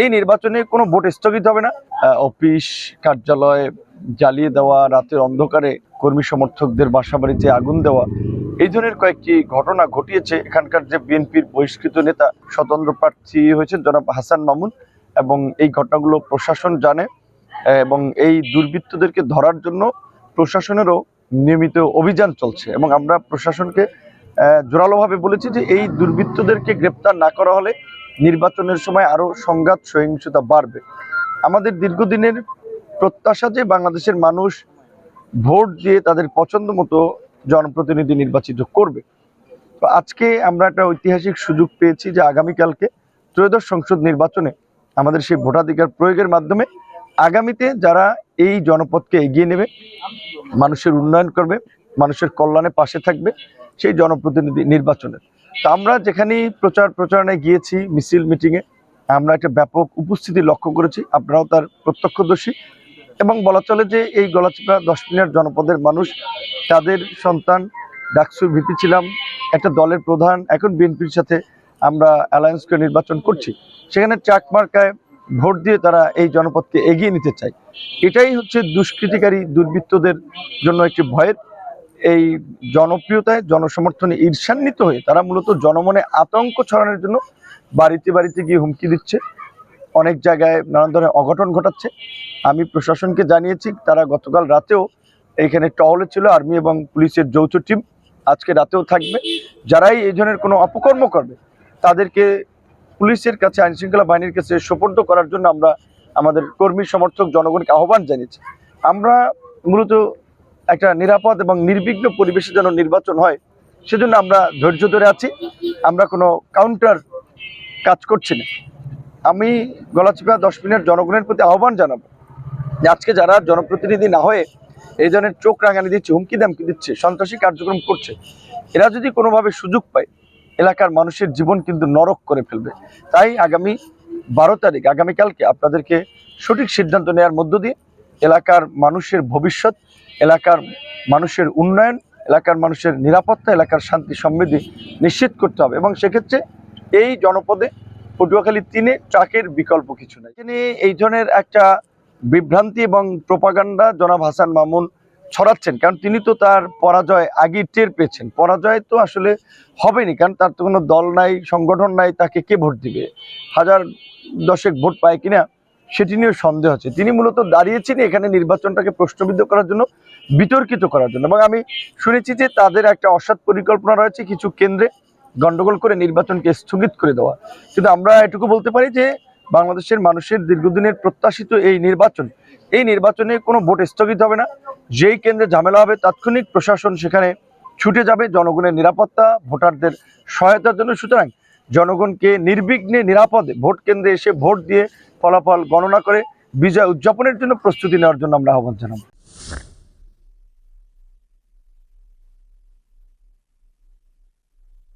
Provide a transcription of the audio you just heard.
এই নির্বাচনে কোনো ভোট স্থগিত হবে না। অফিস, কার্যালয় জ্বালিয়ে দেওয়া, রাতের অন্ধকারে কর্মী সমর্থকদের বাসাবাড়িতে আগুন দেওয়া, এই ধরনের কয়েকটি ঘটনা ঘটিয়েছে। এখানকার যে বিএনপির বহিষ্কৃত নেতা, স্বতন্ত্র প্রার্থী হয়েছেন জনাব হাসান মামুন এবং এই ঘটনাগুলো প্রশাসন জানে এবং এই দুর্বৃত্তদেরকে ধরার জন্য প্রশাসনেরও নিয়মিত অভিযান চলছে এবং আমরা প্রশাসনকে জোরালোভাবে বলেছি যে এই দুর্বৃত্তদেরকে গ্রেপ্তার না করা হলে নির্বাচনের সময় আরও সংঘাত, সহিংসতা বাড়বে। আমাদের দীর্ঘদিনের প্রত্যাশা যে বাংলাদেশের মানুষ ভোট দিয়ে তাদের পছন্দ মতো জনপ্রতিনিধি নির্বাচিত করবে। তো আজকে আমরা একটা ঐতিহাসিক সুযোগ পেয়েছি যে আগামীকালকে ত্রয়োদশ সংসদ নির্বাচনে আমাদের সেই ভোটাধিকার প্রয়োগের মাধ্যমে আগামীতে যারা এই জনপদকে এগিয়ে নেবে, মানুষের উন্নয়ন করবে, মানুষের কল্যাণে পাশে থাকবে সেই জনপ্রতিনিধি নির্বাচনের। তো আমরা যেখানেই প্রচার প্রচারণায় গিয়েছি, মিছিল, মিটিংয়ে, আমরা একটা ব্যাপক উপস্থিতি লক্ষ্য করেছি। আপনারাও তার প্রত্যক্ষদর্শী। এবং বলা চলে যে এই গলাচিপা দশ মিনিট জনপদের মানুষ, তাদের সন্তান, ডাকসুর ভিপি ছিলাম, একটা দলের প্রধান, এখন বিএনপির সাথে আমরা অ্যালায়েন্স করে নির্বাচন করছি। সেখানে চাক মার্কায় ভোট দিয়ে তারা এই জনপদকে এগিয়ে নিতে চায়। এটাই হচ্ছে দুষ্কৃতিকারী দুর্বৃত্তদের জন্য একটি ভয়ের এই জনপ্রিয়তায়, জনসমর্থনে ঈর্ষান্বিত হয়ে তারা মূলত জনমনে আতঙ্ক ছড়ানোর জন্য বাড়িতে বাড়িতে গিয়ে হুমকি দিচ্ছে। অনেক জায়গায় নানান ধরনের অঘটন ঘটাচ্ছে। আমি প্রশাসনকে জানিয়েছি, তারা গতকাল রাতেও এখানে টহলে ছিল, আর্মি এবং পুলিশের যৌথ টিম আজকে রাতেও থাকবে। যারাই এই ধরনের কোনো অপকর্ম করবে, তাদেরকে পুলিশের কাছে, আইনশৃঙ্খলা বাহিনীর কাছে সোপর্দ করার জন্য আমরা আমাদের কর্মী সমর্থক জনগণকে আহ্বান জানিয়েছি। আমরা মূলত একটা নিরাপদ এবং নির্বিঘ্ন পরিবেশে যেন নির্বাচন হয়, সেজন্য আমরা ধৈর্য ধরে আছি। আমরা কোনো কাউন্টার কাজ করছি না। আমি গলাচিপা দশ মিনিট জনগণের প্রতি আহ্বান জানাব যে আজকে যারা জনপ্রতিনিধি না হয়ে এই ধরনের চোখ রাঙানি দিচ্ছে, হুমকি দামকি দিচ্ছে, সন্ত্রাসী কার্যক্রম করছে, এরা যদি কোনোভাবে সুযোগ পায়, এলাকার মানুষের জীবন কিন্তু নরক করে ফেলবে। তাই আগামী বারো তারিখ, আগামীকালকে আপনাদেরকে সঠিক সিদ্ধান্ত নেওয়ার মধ্য দিয়ে এলাকার মানুষের ভবিষ্যৎ এলাকার মানুষের উন্নয়ন, এলাকার মানুষের নিরাপত্তা, এলাকার শান্তি, সমৃদ্ধি নিশ্চিত করতে হবে এবং সেক্ষেত্রে এই জনপদে পটুয়াখালী তিনে ট্রাকের বিকল্প কিছু নাই। তিনি এই ধরনের একটা বিভ্রান্তি এবং প্রোপাগান্ডা জনাব হাসান মামুন ছড়াচ্ছেন, কারণ তিনি তো তার পরাজয় আগেই টের পেয়েছেন। পরাজয় তো আসলে হবেনি, কারণ তার তো কোনো দল নাই, সংগঠন নাই, তাকে কে ভোট দিবে? হাজার দশেক ভোট পায় কিনা সেটি নিয়েও সন্দেহ আছে। তিনি মূলত দাঁড়িয়েছেন এখানে নির্বাচনটাকে প্রশ্নবিদ্ধ করার জন্য। বিতর্কিত করার জন্য। এবং আমি শুনেছি যে তাদের একটা অসৎ পরিকল্পনা রয়েছে কিছু কেন্দ্রে গন্ডগোল করে নির্বাচনকে স্থগিত করে দেওয়া। কিন্তু আমরা এটুকু বলতে পারি যে বাংলাদেশের মানুষের দীর্ঘদিনের প্রত্যাশিত এই নির্বাচন, এই নির্বাচনে কোনো ভোট স্থগিত হবে না। যেই কেন্দ্রে ঝামেলা হবে, তাৎক্ষণিক প্রশাসন সেখানে ছুটে যাবে জনগণের নিরাপত্তা, ভোটারদের সহায়তার জন্য। সুতরাং জনগণকে নির্বিঘ্নে নিরাপদে ভোট কেন্দ্রে এসে ভোট দিয়ে ফলাফল গণনা করে, বিজয় উদযাপনের জন্য প্রস্তুতি নেওয়ার জন্য আমরা আহ্বান জানাব।